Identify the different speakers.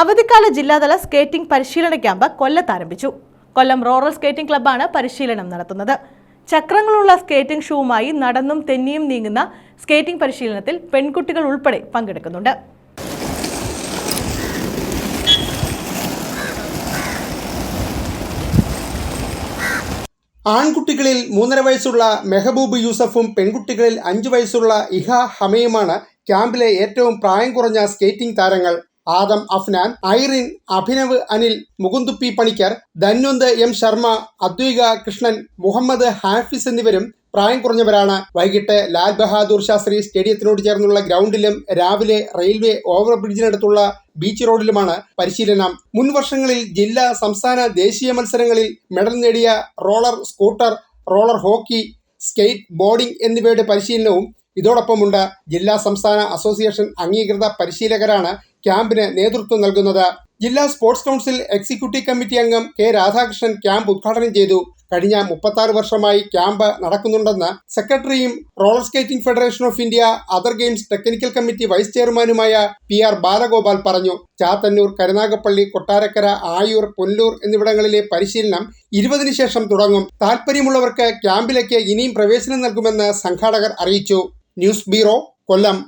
Speaker 1: അവധിക്കാല ജില്ലാതല സ്കേറ്റിംഗ് പരിശീലന ക്യാമ്പ് കൊല്ലത്ത് ആരംഭിച്ചു. കൊല്ലം റോറൽ സ്കേറ്റിംഗ് ക്ലബ്ബാണ് പരിശീലനം നടത്തുന്നത്. ചക്രങ്ങളുള്ള സ്കേറ്റിംഗ് ഷൂവുമായി നടന്നും തെന്നിയും നീങ്ങുന്ന സ്കേറ്റിംഗ് പരിശീലനത്തിൽ പെൺകുട്ടികൾ ഉൾപ്പെടെ പങ്കെടുക്കുന്നുണ്ട്.
Speaker 2: ആൺകുട്ടികളിൽ മൂന്നര വയസ്സുള്ള മെഹബൂബ് യൂസഫും പെൺകുട്ടികളിൽ അഞ്ചു വയസ്സുള്ള ഇഹ ഹമയുമാണ് ക്യാമ്പിലെ ഏറ്റവും പ്രായം കുറഞ്ഞ സ്കേറ്റിംഗ് താരങ്ങൾ. ആദം അഫ്നാൻ ഐറിൻ അഭിനവ് അനിൽ മുകുന്ദുപ്പി പണിക്കർ ധന്വന്ത് എം ശർമ്മ അദ്വൈക കൃഷ്ണൻ മുഹമ്മദ് ഹാഫിസ് എന്നിവരും പ്രായം കുറഞ്ഞവരാണ്. വൈകിട്ട് ലാൽ ബഹാദൂർ ശാസ്ത്രി സ്റ്റേഡിയത്തിനോട് ചേർന്നുള്ള ഗ്രൗണ്ടിലും രാവിലെ റെയിൽവേ ഓവർബ്രിഡ്ജിനടുത്തുള്ള ബീച്ച് റോഡിലുമാണ് പരിശീലനം. മുൻ വർഷങ്ങളിൽ ജില്ലാ സംസ്ഥാന ദേശീയ മത്സരങ്ങളിൽ മെഡൽ നേടിയ roller scooter roller hockey skateboarding എന്നിവയുടെ പരിശീലനവും ഇതോടൊപ്പമുണ്ട്. ജില്ലാ സംസ്ഥാന അസോസിയേഷൻ അംഗീകൃത പരിശീലകരാണ് ക്യാമ്പിന് നേതൃത്വം നൽകുന്നത്. ജില്ലാ സ്പോർട്സ് കൗൺസിൽ എക്സിക്യൂട്ടീവ് കമ്മിറ്റി അംഗം കെ രാധാകൃഷ്ണൻ ക്യാമ്പ് ഉദ്ഘാടനം ചെയ്തു. കഴിഞ്ഞ മുപ്പത്തി വർഷമായി ക്യാമ്പ് നടക്കുന്നുണ്ടെന്ന് സെക്രട്ടറിയും roller skating federation of India other games technical committee vice ചെയർമാനുമായ പി ആർ ബാലഗോപാൽ പറഞ്ഞു. ചാത്തന്നൂർ കരുനാഗപ്പള്ളി കൊട്ടാരക്കര ആയൂർ പുല്ലൂർ എന്നിവിടങ്ങളിലെ പരിശീലനം ഇരുപതിനു ശേഷം തുടങ്ങും. താൽപ്പര്യമുള്ളവർക്ക് ക്യാമ്പിലേക്ക് ഇനിയും പ്രവേശനം നൽകുമെന്ന് സംഘാടകർ അറിയിച്ചു. News bureau Kollam.